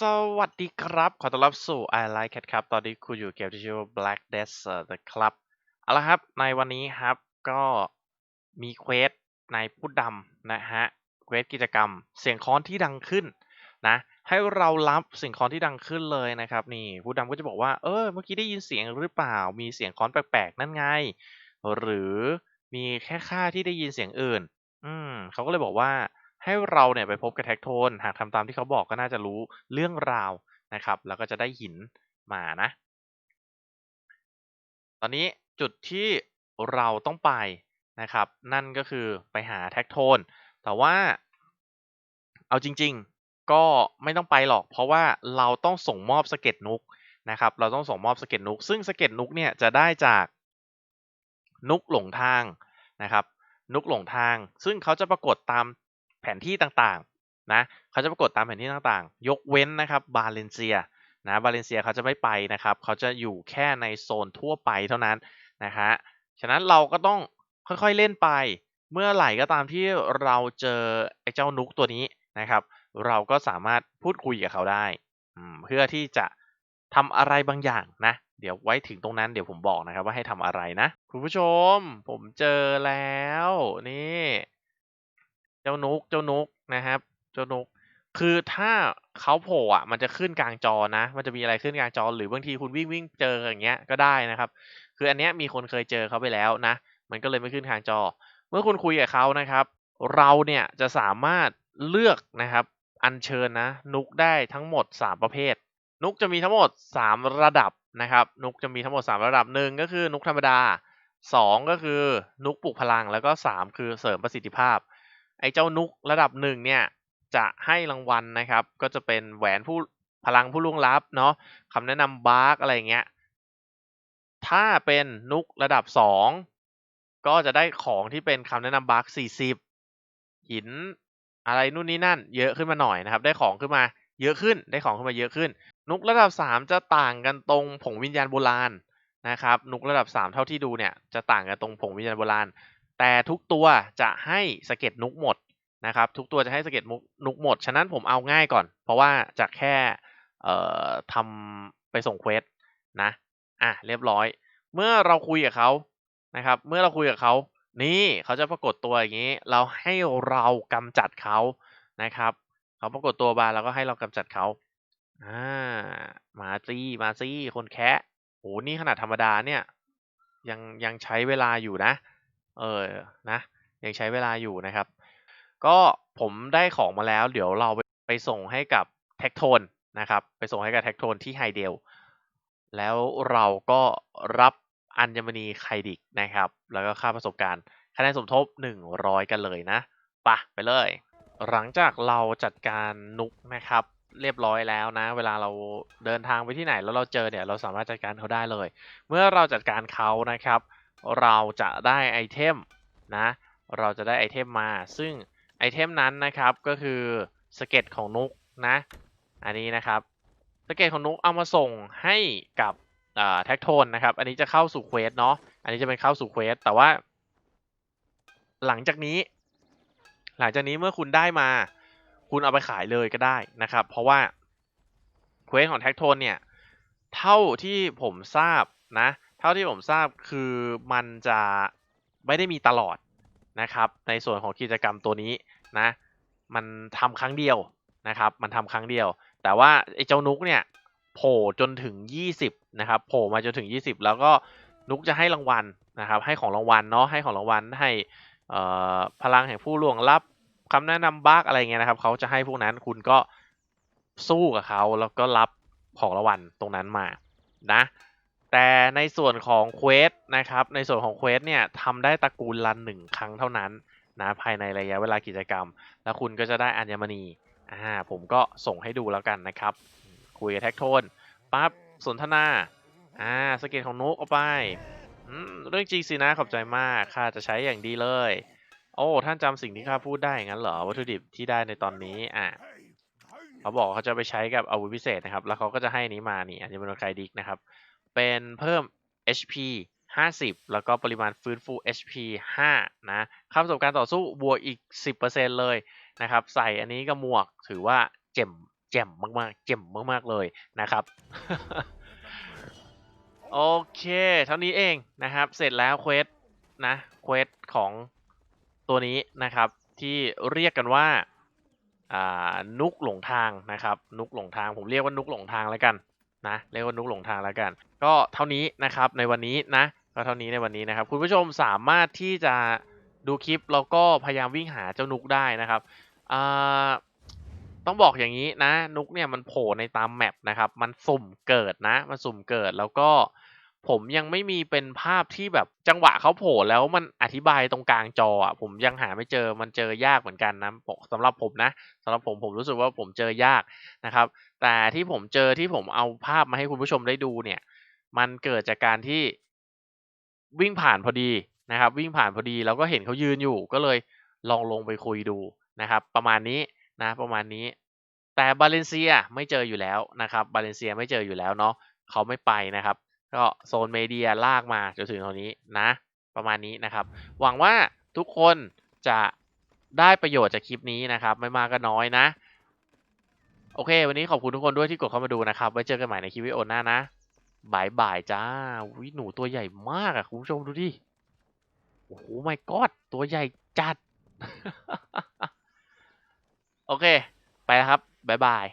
สวัสดีครับ ขอต้อนรับสู่ I Like Cat ครับ ตอนนี้คุณอยู่เกมที่ชื่อว่า Black Desert นะครับเอาละครับ ในวันนี้ครับก็มีเควสในพูดดำนะฮะ เควสกิจกรรม เสียงค้อนที่ดังขึ้นนะ ให้เรารับเสียงค้อนที่ดังขึ้นเลยนะครับ นี่พูดดำก็จะบอกว่า เออ เมื่อกี้ได้ยินเสียงหรือเปล่า มีเสียงค้อนแปลกๆ นั่นไง หรือมีแค่ข้าที่ได้ยินเสียงอื่น อืมเขาก็เลยบอกว่า ให้เราเนี่ยไปพบกับแท็กโทน หากทำตามที่เขาบอกก็น่าจะรู้เรื่องราวนะครับ แล้วก็จะได้หินมานะ ตอนนี้จุดที่เราต้องไปนะครับ นั่นก็คือไปหาแท็กโทน แต่ว่าเอาจริงๆก็ไม่ต้องไปหรอก เพราะว่าเราต้องส่งมอบสเก็ตนุกนะครับ เราต้องส่งมอบสเก็ตนุก ซึ่งสเก็ตนุกเนี่ยจะได้จากนุกหลงทางนะครับ นุกหลงทาง ซึ่งเขาจะปรากฏตาม แผนที่ต่างๆนะเขาจะปรากฏตามแผนที่ต่างๆ ยกเว้นนะครับบาเลนเซียนะบาเลนเซียเขาจะไม่ไปนะครับเขาจะอยู่แค่ในโซนทั่วไปเท่านั้นนะฮะฉะนั้นเราก็ต้องค่อยๆเล่นไป เมื่อไหร่ก็ตามที่เราเจอไอ้เจ้านุกตัวนี้นะครับ เราก็สามารถพูดคุยกับเขาได้ เพื่อที่จะทำอะไรบางอย่างนะ เดี๋ยวไว้ถึงตรงนั้นเดี๋ยวผมบอกนะครับว่าให้ทำอะไรนะ คุณผู้ชม ผมเจอแล้วนี่ เจ้านุกเจ้านุกนะครับ เจ้านุกคือถ้าเขาโผล่อะมันจะขึ้นกลางจอนะ มันจะมีอะไรขึ้นกลางจอ หรือบางทีคุณวิ่งวิ่งเจออย่างเงี้ยก็ได้นะครับ คืออันเนี้ยมีคนเคยเจอเขาไปแล้วนะ มันก็เลยไม่ขึ้นกลางจอ เมื่อคุณคุยกับเขานะครับ เราเนี่ยจะสามารถเลือกนะครับอัญเชิญนะนุกได้ทั้งหมด 3 ประเภท นุกจะมีทั้งหมด 3 ระดับนะครับ นุกจะมีทั้งหมด 3 ระดับหนึ่งก็คือนุกธรรมดา 2 ก็คือนุกปลุกพลังแล้วก็ 3 คือเสริมประสิทธิภาพ อ้เจ้านุกระดับหนึ่งเนี่ยจะให้รางวัลนะครับ ก็จะเป็นแหวนผู้พลังผู้ล่วงลับเนาะคำแนะนำบาร์กอะไรเงี้ยถ้าเป็นนุกระดับสองก็จะได้ของที่เป็นคำแนะนำบาร์กสี่สิบหินอะไรนู่นนี่นั่น เยอะขึ้นมาหน่อยนะครับ ได้ของขึ้นมาเยอะขึ้น ได้ของขึ้นมาเยอะขึ้น นุกระดับสามจะต่างกันตรงผงวิญญาณโบราณนะครับ นุกระดับสามเท่าที่ดูเนี่ยจะต่างกันตรงผงวิญญาณโบราณ แต่ทุกตัวจะให้สเก็ตนุกหมดนะครับ ทุกตัวจะให้สเก็ตนุกหมด ฉะนั้นผมเอาง่ายก่อน เพราะว่าจะแค่เอ่อทำไปส่งเควสนะ อะเรียบร้อย เมื่อเราคุยกับเขานะครับ เมื่อเราคุยกับเขา นี่เขาจะปรากฏตัวอย่างนี้ เราให้เรากำจัดเขานะครับ เขาปรากฏตัวมาแล้วก็ให้เรากำจัดเขาอ่ามาซี่มาซี่คนแคะโหนี่ขนาดธรรมดาเนี่ย ยังยังใช้เวลาอยู่นะ เออนะยังใช้เวลาอยู่นะครับ ก็ผมได้ของมาแล้ว เดี๋ยวเราไปไปส่งให้กับแท็กโทนนะครับ ไปส่งให้กับแท็กโทนที่ไฮเดลแล้วเราก็รับอัญมณีไคดิกนะครับ แล้วก็ค่าประสบการณ์คะแนนสมทบ 100 กันเลยนะปะไปเลย หลังจากเราจัดการนุกนะครับ เรียบร้อยแล้วนะ เวลาเราเดินทางไปที่ไหนแล้วเราเจอเนี่ยเราสามารถจัดการเขาได้เลย เมื่อเราจัดการเขานะครับ เราจะได้ไอเทมนะ เราจะได้ไอเทมมา ซึ่งไอเทมนั้นนะครับก็คือสเก็ตของนุกนะ อันนี้นะครับสเก็ตของนุกเอามาส่งให้กับแท็กโทนนะครับ อันนี้จะเข้าสู่เควสเนาะ อันนี้จะเป็นเข้าสู่เควส แต่ว่า หลังจากนี้ หลังจากนี้เมื่อคุณได้มา คุณเอาไปขายเลยก็ได้นะครับ เพราะว่าเควสของแท็กโทนเนี่ย เท่าที่ผมทราบนะ ท่าที่ผมทราบคือมันจะไม่ได้มีตลอดนะครับ ในส่วนของกิจกรรมตัวนี้นะ มันทำครั้งเดียวนะครับ มันทำครั้งเดียว แต่ว่าไอ้เจ้านุกเนี่ยโผล่จนถึง 20นะครับโผล่มาจนถึง 20 แล้วก็นุกจะให้รางวัลนะครับ ให้ของรางวัลเนาะให้ของรางวัลให้พลังแห่งผู้ล่วงลับคำแนะนำบักอะไรเงี้ยนะครับเขาจะให้พวกนั้นคุณก็สู้กับเขาแล้วก็รับของรางวัลตรงนั้นมานะ แต่ในส่วนของเควสนะครับ ในส่วนของเควสเนี่ยทำได้ตระกูลละหนึ่งครั้งเท่านั้นนะภายในระยะเวลากิจกรรม แล้วคุณก็จะได้อัญมณีอ่าผมก็ส่งให้ดูแล้วกันนะครับ คุยกับแท็กโทนปั๊บสนทนาอ่าสเก็ตของนุกเอาไปเรื่องจริงสินะขอบใจมากข้าจะใช้อย่างดีเลย โอ้ท่านจำสิ่งที่ข้าพูดได้งั้นเหรอวัตถุดิบที่ได้ในตอนนี้อ่าเขาบอกเขาจะไปใช้กับอาวุธพิเศษนะครับ แล้วเขาก็จะให้นี้มานี่อันนี้เป็นไคดิกนะครับ เป็นเพิ่ม HP 50 แล้วก็ปริมาณฟื้นฟู HP 5 นะค่าประสบการณ์ต่อสู้บวกอีก 10%เลยนะครับ ใส่อันนี้กับหมวกถือว่าเจ็มแจ่มมากๆ เจ่มมากๆเลยนะครับ โอเค เท่านี้เองนะครับ เสร็จแล้วเควสนะเควสของตัวนี้นะครับ ที่เรียกกันว่าอ่านุกหลงทางนะครับ นุกหลงทางผมเรียกว่านุกหลงทางแล้วกัน นะเรียกว่านุกหลงทางแล้วกัน ก็เท่านี้นะครับในวันนี้นะ ก็เท่านี้ในวันนี้นะครับคุณผู้ชมสามารถที่จะดูคลิปแล้วก็พยายามวิ่งหาเจ้านุกได้นะครับต้องบอกอย่างนี้นะนุกเนี่ยมันโผล่ในตามแมปนะครับมันสุ่มเกิดนะมันสุ่มเกิดแล้วก็ ผมยังไม่มีเป็นภาพที่แบบจังหวะเขาโผล่แล้วมันอธิบายตรงกลางจออะผมยังหาไม่เจอมันเจอยากเหมือนกันนะสำหรับผมนะสำหรับผมผมรู้สึกว่าผมเจอยากนะครับ แต่ที่ผมเจอที่ผมเอาภาพมาให้คุณผู้ชมได้ดูเนี่ย มันเกิดจากการที่วิ่งผ่านพอดีนะครับ วิ่งผ่านพอดีแล้วก็เห็นเขายืนอยู่ก็เลยลองลงไปคุยดูนะครับ ประมาณนี้นะประมาณนี้ แต่บาเลนเซียไม่เจออยู่แล้วนะครับบาเลนเซียไม่เจออยู่แล้วเนาะเขาไม่ไปนะครับ ก็โซนเมเดียลากมาจนถึงตรงนี้นะ ประมาณนี้นะครับ หวังว่าทุกคนจะได้ประโยชน์จากคลิปนี้นะครับ ไม่มากก็น้อยนะ โอเค วันนี้ขอบคุณทุกคนด้วยที่กดเข้ามาดูนะครับ ไว้เจอกันใหม่ในคลิปวิดีโอหน้านะบายบายจ้าวิหนูตัวใหญ่มากอะคุณผู้ชมดูดิ โอ้โหไม่กอดตัวใหญ่จัด โอเค ไปแล้วครับบ๊ายบาย